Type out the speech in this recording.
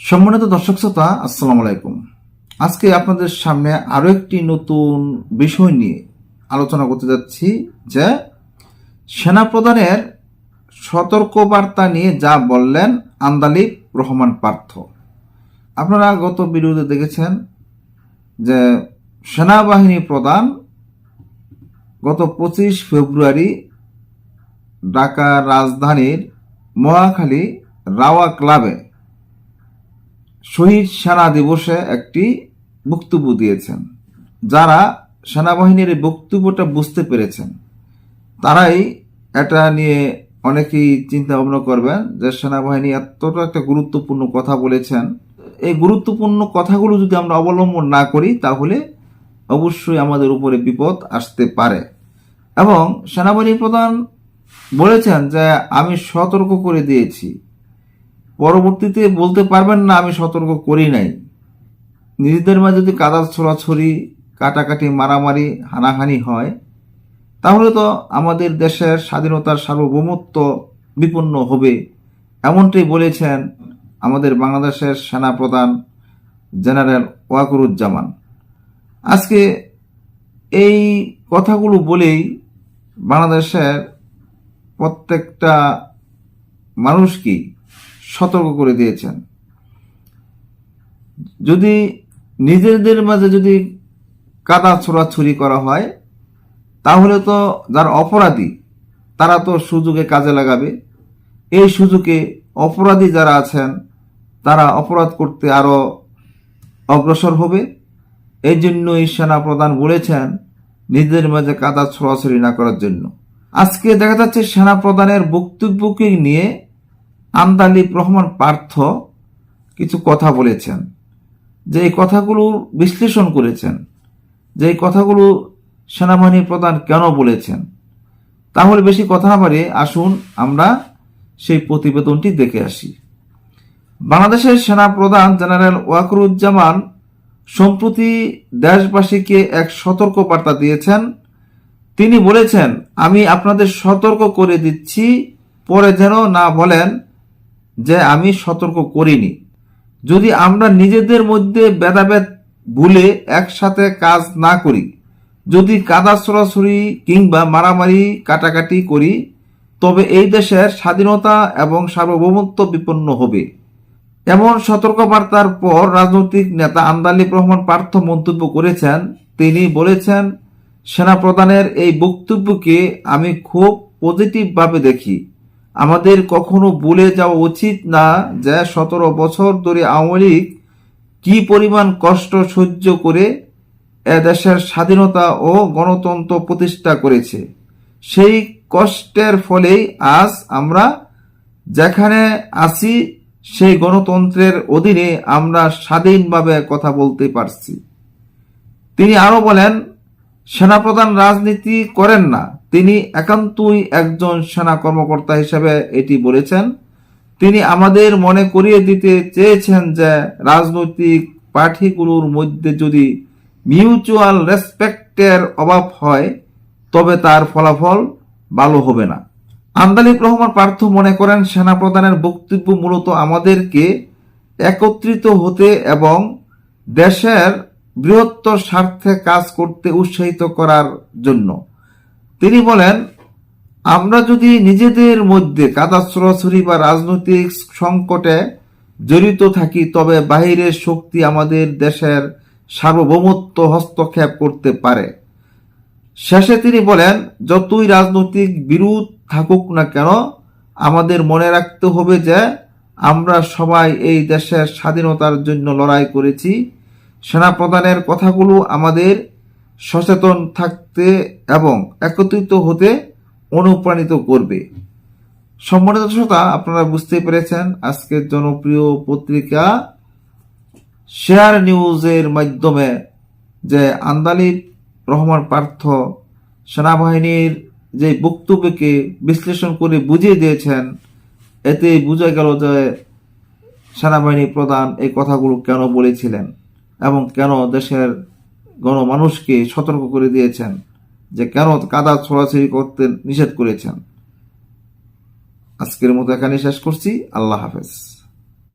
সম্মানিত দর্শক শ্রোতা, আসসালামু আলাইকুম। আজকে আপনাদের সামনে আরও একটি নতুন বিষয় নিয়ে আলোচনা করতে যাচ্ছি, যে সেনাপ্রধানের সতর্কবার্তা নিয়ে যা বললেন আন্দালিব রহমান পার্থ। আপনারা গত ভিডিওতে দেখেছেন যে সেনাবাহিনী প্রধান গত পঁচিশ ফেব্রুয়ারি ঢাকা রাজধানীর মহাখালী রাওয়া ক্লাবে শহীদ সেনা দিবসে একটি বক্তব্য দিয়েছেন। যারা সেনাবাহিনীর বক্তব্যটা বুঝতে পেরেছেন, তারাই এটা নিয়ে অনেকেই চিন্তা ভাবনা করবেন যে সেনাবাহিনী এতটা একটা গুরুত্বপূর্ণ কথা বলেছেন। এই গুরুত্বপূর্ণ কথাগুলো যদি আমরা অবলম্বন না করি, তাহলে অবশ্যই আমাদের উপরে বিপদ আসতে পারে। এবং সেনাবাহিনী প্রধান বলেছেন যে, আমি সতর্ক করে দিয়েছি। পরবর্তীতে বলতে পারবেন না, আমি সতর্ক করি নাই। নিজেদের মাঝে যদি কাদা ছড়াছড়ি, কাটাকাটি, মারামারি, হানাহানি হয়, তাহলে তো আমাদের দেশের স্বাধীনতার সার্বভৌমত্ব বিপন্ন হবে। এমনটাই বলেছেন আমাদের বাংলাদেশের সেনাপ্রধান জেনারেল ওয়াকুরুজ্জামান। আজকে এই কথাগুলো বলেই বাংলাদেশের প্রত্যেকটা মানুষকেই সতর্ক করে দিয়েছেন। যদি নিজেদের মাঝে যদি কাদা ছোড়াছুরি করা হয়, তাহলে তো যার অপরাধী, তারা তো সুযোগে কাজে লাগাবে। এই সুযোগে অপরাধী যারা আছেন, তারা অপরাধ করতে আরও অগ্রসর হবে। এই জন্যই সেনা প্রধান বলেছেন নিজেদের মাঝে কাদা ছোড়াছড়ি না করার জন্য। আজকে দেখা যাচ্ছে সেনা প্রধানের বক্তব্যকে নিয়ে আন্দালিব রহমান পার্থ কিছু কথা বলেছেন, যে এই কথাগুলো বিশ্লেষণ করেছেন, যে এই কথাগুলো সেনাবাহিনীর প্রধান কেন বলেছেন। তাহলে বেশি কথা না পারে আসুন আমরা সেই প্রতিবেদনটি দেখে আসি। বাংলাদেশের সেনা প্রধান জেনারেল ওয়াকরুজ্জামান সম্প্রতি দেশবাসীকে এক সতর্ক বার্তা দিয়েছেন। তিনি বলেছেন, আমি আপনাদের সতর্ক করে দিচ্ছি, পরে যেন না বলেন যে আমি সতর্ক করিনি। যদি আমরা নিজেদের মধ্যে ভেদাভেদ ভুলে একসাথে কাজ না করি, যদি কাদা সরাসরি কিংবা মারামারি কাটাকাটি করি, তবে এই দেশের স্বাধীনতা এবং সার্বভৌমত্ব বিপন্ন হবে। এমন সতর্কবার্তার পর রাজনৈতিক নেতা আন্দালিব রহমান পার্থ মন্তব্য করেছেন। তিনি বলেছেন, সেনাপ্রধানের এই বক্তব্যকে আমি খুব পজিটিভভাবে দেখি। আমাদের কখনো বলে যাওয়া উচিত না যে সতেরো বছর ধরে আওয়ামী লীগ কি পরিমাণ কষ্ট সহ্য করে এ দেশের স্বাধীনতা ও গণতন্ত্র প্রতিষ্ঠা করেছে। সেই কষ্টের ফলেই আজ আমরা যেখানে আছি, সেই গণতন্ত্রের অধীনে আমরা স্বাধীনভাবে কথা বলতে পারছি। তিনি আরও বলেন, সেনাপ্রধান রাজনীতি করেন না। তিনি একান্তই একজন সেনা কর্মকর্তা হিসেবে এটি বলেছেন। তিনি আমাদের মনে করিয়ে দিতে চেয়েছেন যে রাজনৈতিক পার্টিগুলোর মধ্যে যদি মিউচুয়াল রেসপেক্টের অভাব হয়, তবে তার ফলাফল ভালো হবে না। আন্দালিব রহমান পার্থ মনে করেন সেনাপ্রধানের বক্তব্য মূলত আমাদেরকে একত্রিত হতে এবং দেশের বৃহত্তর স্বার্থে কাজ করতে উৎসাহিত করার জন্য। তিনি বলেন, আমরা যদি নিজেদের মধ্যে কাদা ছড়াছড়ি বা রাজনৈতিক সংকটে জড়িত থাকি, তবে বাহিরের শক্তি আমাদের দেশের সার্বভৌমত্ব হস্তক্ষেপ করতে পারে। শেষে তিনি বলেন, যতই রাজনৈতিক বিরোধ থাকুক না কেন, আমাদের মনে রাখতে হবে যে আমরা সবাই এই দেশের স্বাধীনতার জন্য লড়াই করেছি। সেনাপ্রধানের কথাগুলো আমাদের সচেতন থাকতে এবং একত্রিত হতে অনুপ্রাণিত করবে। সম্মানিত শ্রোতা, আপনারা বুঝতে পেরেছেন আজকের জনপ্রিয় পত্রিকা শেয়ার নিউজের মাধ্যমে যে আন্দালিব রহমান পার্থ সেনাবাহিনীর যে বক্তব্যকে বিশ্লেষণ করে বুঝিয়ে দিয়েছেন এতে বোঝা গেল যে সেনাবাহিনী প্রধান এই কথাগুলো কেন বলেছিলেন এবং কেন দেশের গণমানুষকে সতর্ক করে দিয়েছেন যে কেন কাদা ছড়াছড়ি করতে নিষেধ করেছেন। আজকের মতো এখানে শেষ করছি। আল্লাহ হাফেজ।